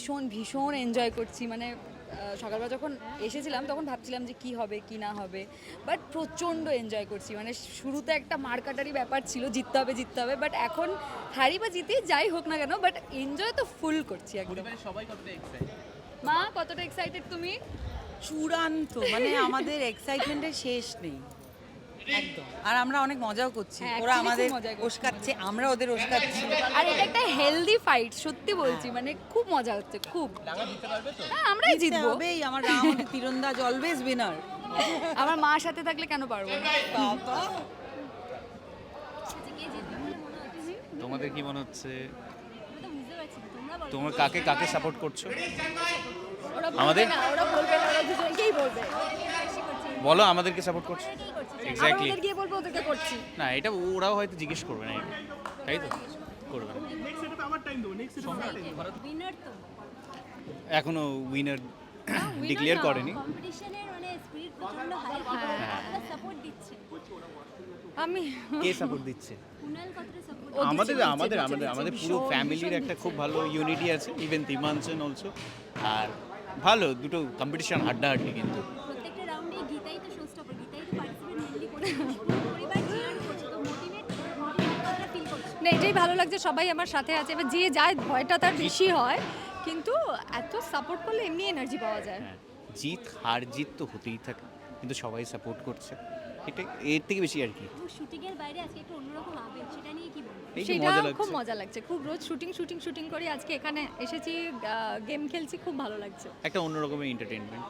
ভীষণ ভীষণ এনজয় করছি। মানে সকালবেলা যখন এসেছিলাম তখন ভাবছিলাম যে কি হবে কি না হবে। বাট প্রচণ্ড এনজয় করছি। মানে শুরুতে একটা মারকাটারি ব্যাপার ছিল জিততে হবে জিততে হবে। বাট এখন হারি বা জিতি যাই হোক না কেন বাট এনজয় তো ফুল করছি একদম। মা কতটা এক্সাইটেড তুমি? চূড়ান্ত। মানে আমাদের এক্সাইটমেন্টের শেষ নেই। একদম। আর আমরা অনেক মজাও করছি। হ্যাঁ, ওরা আমাদের ওস্কাচ্ছে আমরা ওদের ওস্কাচ্ছি আর এটা একটা হেলদি ফাইট সত্যি বলছি মানে খুব মজা হচ্ছে খুব। হ্যাঁ আমরাই জিতবো। হবেই আমার রামামতি তীরন্দাজ অলওয়েজ উইনার আমার মার সাথে থাকলে কেন পারব বাবা। তোমাদের কি মনে হচ্ছে? তোমরা কাকে কাকে সাপোর্ট করছ? আমাদের? বলো আমাদেরকে সাপোর্ট করছ? এক্স্যাক্টলি ওদের গিয়ে বলব ওদেরকে করছি। না এটা ওরাও হয়তো জিজ্ঞেস করবে না তাই তো? করবে না। উইনার তো। এখনও উইনার ডিক্লেয়ার করেনি। কম্পিটিশনের মানে স্পিরিট প্রচণ্ড হাই হ্যাঁ। সাপোর্ট দিচ্ছে? আমি কে সাপোর্ট দিচ্ছে, আমাদের আমাদের আমাদের আমাদের পুরো ফ্যামিলির একটা খুব ভালো ইউনিটি আছে ইভেন তিমানসেন অলসো আর ভালো দুটো কম্পিটিশন হাড্ডাহাড্ডি কিন্তু প্রত্যেকটা রাউন্ডে গীতাই তো শো স্টপার গীতাই তো পার্টিসিপেট মেনলি করছে পুরো পরিবার চিয়ার করছে তো মোটিভেট মোটিভেট কতটা ফিল করছে না এটাই ভালো লাগছে সবাই আমার সাথে আছে। এবার যে যায় ভয়টা তার বেশি হয় কিন্তু এত সাপোর্ট করলে এমনি এনার্জি পাওয়া যায়। হ্যাঁ জিত হার জিত তো হতেই থাকে কিন্তু সবাই সাপোর্ট করছে। এটা এর থেকে বেশি আর কি। শুটিং এর বাইরে আজকে একটু অন্যরকম আবেগ সেটা নিয়ে কি বলব? সেটা খুব মজা লাগছে। খুব রোজ শুটিং শুটিং শুটিং করি আজকে এখানে এসেছি গেম খেলছি খুব ভালো লাগছে। একটা অন্য রকমের এন্টারটেনমেন্ট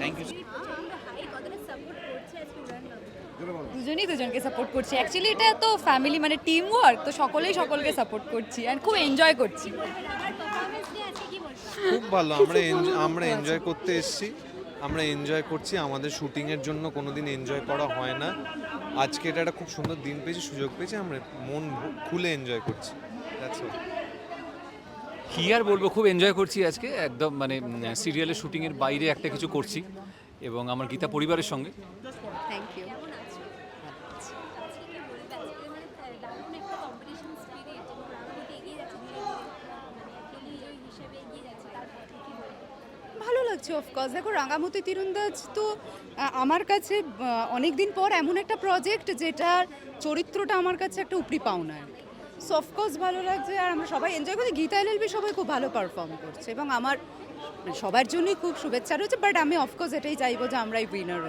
থ্যাংক ইউ you. প্রচণ্ড হাই কতটা সাপোর্ট করছে আজকে উড়ান বাবু দুজনেই দুজনকে সাপোর্ট করছি। অ্যাকচুয়ালি এটা তো ফ্যামিলি মানে টিম ওয়ার্ক তো সকলেই সকলকে সাপোর্ট করছি অ্যান্ড খুব এনজয় করছি। খুব ভালো আমরা আমরা এনজয় করতে এসেছি আমরা এনজয় করছি আমাদের শুটিংয়ের জন্য কোনোদিন এনজয় করা হয় না। আজকে এটা একটা খুব সুন্দর দিন পেয়েছি সুযোগ পেয়েছি আমরা মন খুলে এনজয় করছি। All. কি আর বলব খুব এনজয় করছি আজকে একদম মানে সিরিয়ালের শুটিংয়ের বাইরে একটা কিছু করছি এবং আমার গীতা পরিবারের সঙ্গে থ্যাংক ইউ কেমন আছো আজকে কি বলবে আজকে মানে আহ, দারুণ একটা কম্পিটিশন স্পিরিট এবং রাজনীতি এগিয়ে যাচ্ছে ধীরে ধীরে মানে একটা লিডার হিসেবে এগিয়ে যাচ্ছে তারপর কি বলবে ভালো লাগছে অফকোর্স দেখো রাঙামতি তীরন্দাজ তো আমার কাছে অনেক দিন পর এমন একটা প্রজেক্ট যেটার চরিত্রটা আমার কাছে একটা উপরি পাওনা সো অফকোর্স ভালো লাগছে আর আমরা সবাই এনজয় করছি গীতা এলএলবি সবাই খুব ভালো পারফর্ম করছে এবং আমার মানে সবার জন্যই খুব শুভেচ্ছা রয়েছে বাট আমি অফকোর্স এটাই চাইব যে আমরাই উইনার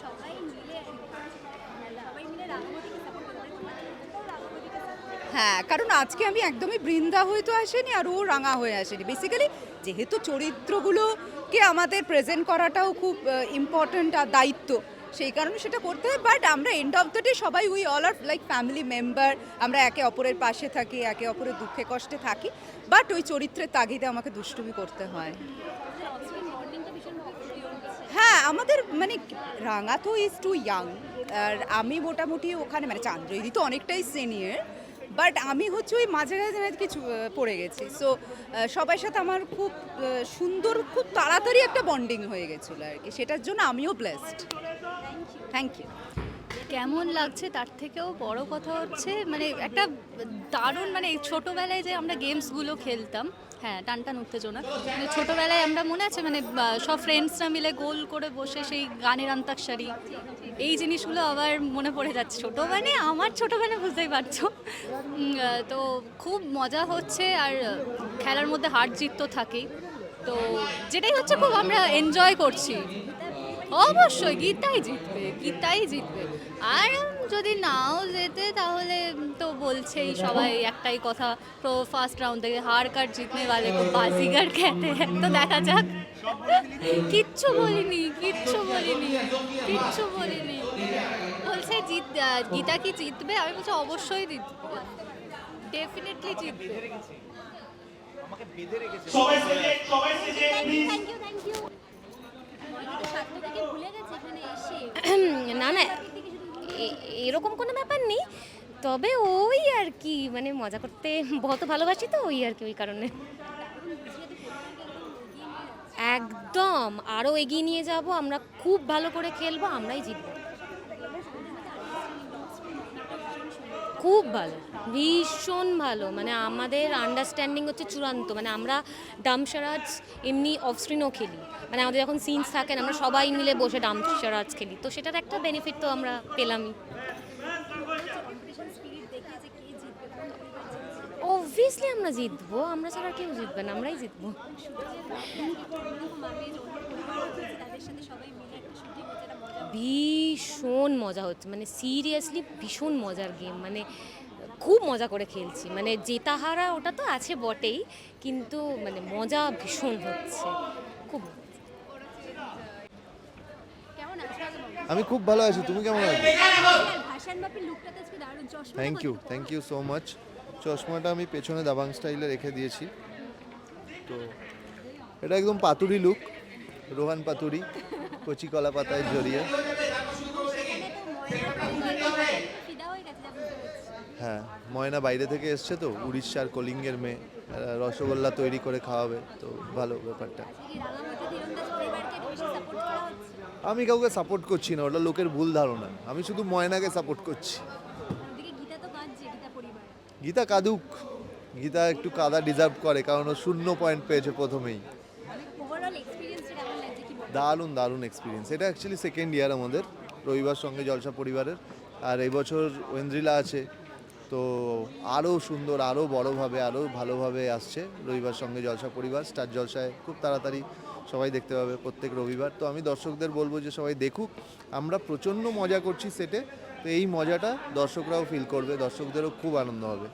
support হ্যাঁ কারণ আজকে আমি একদমই বৃন্দা হয়ে তো আসেনি আর ও রাঙা হয়ে আসেনি। বেসিক্যালি যেহেতু চরিত্রগুলোকে আমাদের প্রেজেন্ট করাটাও খুব ইম্পর্ট্যান্ট আর দায়িত্ব, সেই কারণে সেটা করতে হয়। বাট আমরা এন্ড অফ দ্য ডে সবাই we all are like family member আমরা একে অপরের পাশে থাকি, একে অপরের দুঃখে কষ্টে থাকি। বাট ওই চরিত্রের তাগিদে আমাকে দুষ্টুমি করতে হয়। হ্যাঁ আমাদের মানে রাঙা তো ইজ টু ইয়াং আর আমি মোটামুটি ওখানে মানে চান্দ্রইদি তো অনেকটাই সিনিয়র বাট আমি হচ্ছে ওই মাঝে মাঝে কিছু পড়ে গেছি। সো সবার সাথে আমার খুব সুন্দর, খুব তাড়াতাড়ি একটা বন্ডিং হয়ে গেছিল আর কি। সেটার জন্য আমিও ব্লেসড থ্যাংক ইউ কেমন লাগছে? তার থেকেও বড় কথা হচ্ছে মানে একটা দারুণ মানে ছোটোবেলায় যে আমরা গেমসগুলো খেলতাম হ্যাঁ টান টান উত্তেজনা। মানে ছোটোবেলায় আমরা মনে আছে মানে সব ফ্রেন্ডসরা মিলে গোল করে বসে সেই গানের আন্তাক্ষরী। এই জিনিসগুলো আবার মনে পড়ে যাচ্ছে। ছোটো মানে আমার ছোটোবেলা বুঝতেই পারছ। তো খুব মজা হচ্ছে আর খেলার মধ্যে হার জিত তো থাকেই। তো যেটাই হচ্ছে খুব আমরা এনজয় করছি। অবশ্যই গীতাই জিতবে গীতাই জিতবে। আর যদি নাও যেতে তাহলে তো বলছেই সবাই একটাই কথা তো ফার্স্ট রাউন্ড থেকে হার কার জিতনে वाले को बाजीगर कहते हैं তো দেখা যাক কিচ্ছু বলিনি কিচ্ছু বলিনি কিচ্ছু বলিনি বলছে জিত আহ, গীতা কি জিতবে আমি বলছি অবশ্যই জিতবে ডেফিনেটলি জিতবে থ্যাংক ইউ থ্যাংক ইউ সাতটা থেকে ভুলে গেছে এখানে এসে না না এ- এরকম কোনো ব্যাপার নেই। তবে ওই আর কি মানে মজা করতে বহুত ভালোবাসি তো ওই আর কি, ওই কারণে। একদম আরও এগিয়ে নিয়ে যাব, আমরা খুব ভালো করে খেলব, আমরাই জিতবো। খুব ভালো ভীষণ ভালো মানে আমাদের আন্ডারস্ট্যান্ডিং হচ্ছে চূড়ান্ত মানে আমরা ডামশারাজ এমনি অফস্ক্রিনও খেলি মানে আমাদের যখন সিনস থাকেন আমরা সবাই মিলে বসে ডামশারাজ খেলি তো সেটার একটা বেনিফিট তো আমরা পেলামই অবভিয়াসলি আমরা জিতবো আমরা ছাড়া কেউ জিতবে না আমরাই জিতবো ভীষণ মজা হচ্ছে। মানে সিরিয়াসলি ভীষণ মজার গেম মানে খুব মজা করে খেলছি। মানে জেতা হারা ওটা তো আছে বটেই কিন্তু মানে মজা ভীষণ হচ্ছে। খুব আমি খুব ভালো আছি। তুমি কেমন আছো? Thank you thank you so much চশমাটা আমি পেছনে দাবাং স্টাইলে রেখে দিয়েছি। তো এটা একদম পাতুরি লুক রোহান পাতুরি। কচি কলা পাতায় জড়িয়ে। হয়ে, ময়না বাইরে থেকে এসছে তো, উড়িষ্যার কলিঙ্গের মেয়ে। রসগোল্লা তৈরি করে খাওয়াবে, তো ভালো ব্যাপারটা। আমি কাউকে সাপোর্ট করছি না, ওটা লোকের ভুল ধারণা। আমি শুধু ময়নাকে সাপোর্ট করছি। গীতা কাদুক। গীতা একটু কাদা ডিজার্ভ করে, কারণ ও শূন্য পয়েন্ট পেয়েছে প্রথমেই ওভারঅল এক্সপিরিয়েন্সটা কেমন লাগছে কি বলব দারুণ দারুণ এক্সপিরিয়েন্স এটা অ্যাকচুয়ালি সেকেন্ড ইয়ার আমাদের, রবিবার সঙ্গে জলসা পরিবারের। আর এই বছর ওয়েন্দ্রিলা আছে, তো আরও সুন্দর আরও বড়োভাবে আরও ভালোভাবে আসছে রবিবার সঙ্গে জলসা পরিবার। স্টার জলসায় খুব তাড়াতাড়ি সবাই দেখতে পাবে প্রত্যেক রবিবার। তো আমি দর্শকদের বলব যে সবাই দেখুক, আমরা প্রচণ্ড মজা করছি সেটে তো এই মজাটা দর্শকরাও ফিল করবে, দর্শকদেরও খুব আনন্দ হবে।